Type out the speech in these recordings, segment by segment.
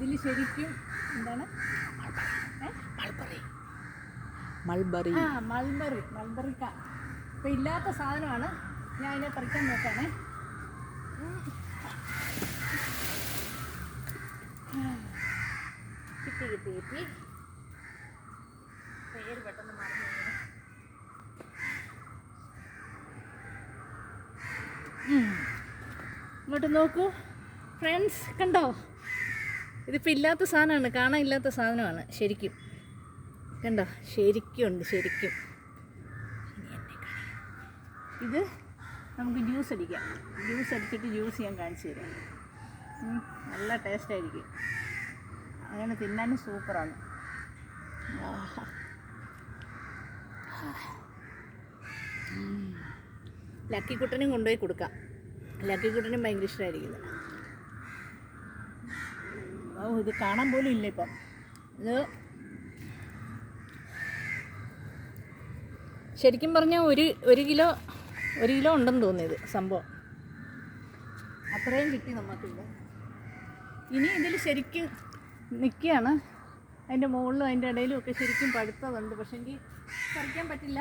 ഇതിൽ ശരിക്കും എന്താണ്? മൾബറി. മൾബറി. ആ മൾബറി. മൾബറിക്ക ഇപ്പം ഇല്ലാത്ത സാധനമാണ്. ഞാൻ അതിനെ പറിക്കാൻ നോക്കാണേ. ഉം. കിട്ടി കിട്ടി കിട്ടി. പേര് പെട്ടെന്ന് മറന്നു ഇങ്ങോട്ട് നോക്കൂ. ഫ്രണ്ട്സ് കണ്ടോ? ഇതിപ്പോൾ ഇല്ലാത്ത സാധനമാണ് കാണാൻ ഇല്ലാത്ത സാധനമാണ് ശരിക്കും. കണ്ടോ? ശരിക്കും ഉണ്ട് ശരിക്കും. ഇത് നമുക്ക് ജ്യൂസ് അടിക്കാം. ജ്യൂസ് അടിച്ചിട്ട് ജ്യൂസ് ചെയ്യാൻ കാണിച്ചു തരാം. നല്ല ടേസ്റ്റ് ആയിരിക്കും. അങ്ങനെ തിന്നാനും സൂപ്പറാണ്. ലക്കിക്കുട്ടനും കൊണ്ടുപോയി കൊടുക്കാം. ലക്കിക്കുട്ടനും ഭയങ്കര ഇഷ്ടമായിരിക്കും ഇത്. കാണാൻ പോലും ഇല്ല ഇപ്പം. ഇത് ശരിക്കും പറഞ്ഞാൽ ഒരു ഒരു കിലോ ഒരു കിലോ ഉണ്ടെന്ന് തോന്നിയത് സംഭവം. അത്രയും കിട്ടി നമുക്കില്ല ഇനി ഇതിൽ ശരിക്കും നിൽക്കുകയാണ്. അതിന്റെ മുകളിലും അതിന്റെ ഇടയിലും ഒക്കെ ശരിക്കും പഴുത്തതുണ്ട്. പക്ഷേ എനിക്ക് പറിക്കാൻ പറ്റില്ല.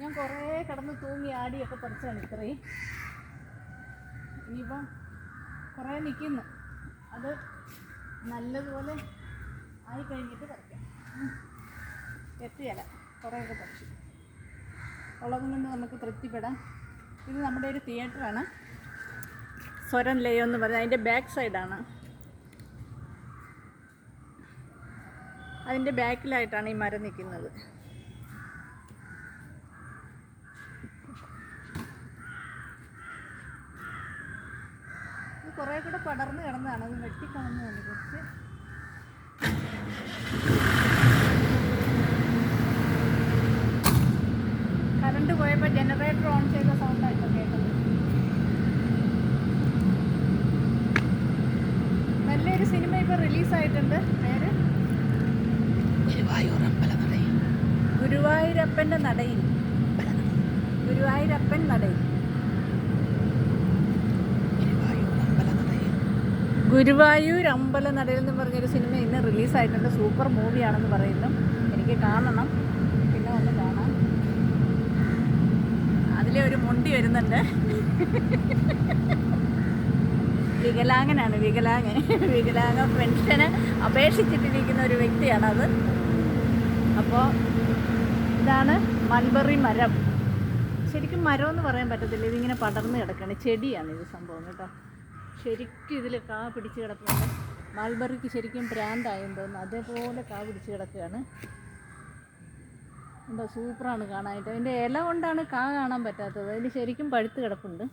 ഞാൻ കുറേ കിടന്ന് തൂങ്ങി ആടിയൊക്കെ പറിച്ചാണ് ഇത്രയും. ഇനിയിപ്പം കുറേ നിൽക്കുന്നു. അത് നല്ലതുപോലെ ആയി കഴിഞ്ഞിട്ട് പറിക്കാം. ഉം. എത്തിയല്ല കുറേയൊക്കെ പറിച്ചു. ഉള്ളത് കൊണ്ട് നമുക്ക് തൃപ്തിപ്പെടാം. ഇത് നമ്മുടെ ഒരു തിയേറ്ററാണ് സ്വരം ലയോ എന്ന് പറഞ്ഞാൽ അതിന്റെ ബാക്ക് സൈഡാണ് അതിന്റെ ബാക്കിലായിട്ടാണ് ഈ മരം നിൽക്കുന്നത്. ഇത് കുറേ കൂടെ പടർന്ന് കിടന്നതാണ്. അത് വെട്ടിക്കളഞ്ഞതാണ് കുറച്ച് കറണ്ട് പോയപ്പോൾ ജനറേറ്റർ ഓൺ ചെയ്ത സൗണ്ടായിട്ടോ കേട്ടത്? നല്ലൊരു സിനിമ ഇപ്പോൾ റിലീസായിട്ടുണ്ട് പേര്? ഗുരുവായൂരപ്പന്റെ നടയിൽ. ഗുരുവായൂരപ്പൻ നടയിൽ ഗുരുവായൂർ അമ്പലനടയിൽ ഗുരുവായൂർ അമ്പല നടയിൽ എന്ന് പറഞ്ഞൊരു സിനിമ ഇന്ന് റിലീസായിട്ടുണ്ട്. സൂപ്പർ മൂവിയാണെന്ന് പറയുന്നു. എനിക്ക് കാണണം. പിന്നെ ഒന്ന് കാണാം. അതിലെ ഒരു മുണ്ടി വരുന്നുണ്ട്. വികലാംഗനാണ് വികലാംഗൻ. വികലാംഗ പെൻഷന് അപേക്ഷിച്ചിട്ടിരിക്കുന്ന ഒരു വ്യക്തിയാണത്. അപ്പോൾ ഇതാണ് മൽബറി മരം. ശരിക്കും മരം എന്ന് പറയാൻ പറ്റത്തില്ല. ഇതിങ്ങനെ പടർന്ന് കിടക്കുകയാണ്. ചെടിയാണ് ഇത് സംഭവം കേട്ടോ. ശരിക്കും ഇതിൽ കാ പിടിച്ച് കിടക്കുന്നുണ്ട് മാൾബറിക്ക് ശരിക്കും പ്രാന്തായെന്ന് തോന്നുന്നു. അതേപോലെ കാ പിടിച്ച് കിടക്കുകയാണ്. എന്താ സൂപ്പറാണ് കാണാനായിട്ട്. അതിന്റെ ഇല കൊണ്ടാണ് കാ കാണാൻ പറ്റാത്തത്. അതിന് ശരിക്കും പഴുത്ത് കിടപ്പുണ്ട്.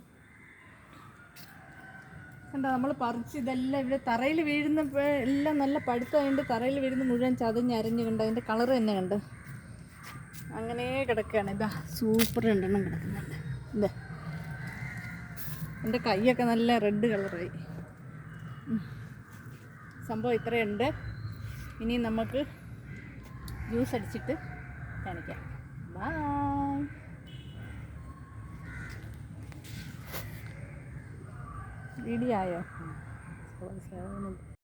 കണ്ടോ നമ്മൾ പറിച്ച് ഇതെല്ലാം ഇവിടെ തറയിൽ വീഴുന്ന എല്ലാം നല്ല പഴുത്തതുകൊണ്ട് തറയിൽ വീഴുന്ന മുഴുവൻ ചതഞ്ഞരഞ്ഞ് കണ്ട് അതിന്റെ കളർ തന്നെ കണ്ട്? അങ്ങനെ കിടക്കുകയാണ്. ഇതാ സൂപ്പർ രണ്ടെണ്ണം കിടക്കുന്നുണ്ട്. ഇതാ. എന്റെ കൈയൊക്കെ നല്ല റെഡ് കളറായി സംഭവം ഇത്രയുണ്ട്. ഇനി നമുക്ക് ജ്യൂസ് അടിച്ചിട്ട് കാണിക്കാം. ബായ് വീഡിയോ ആയോ?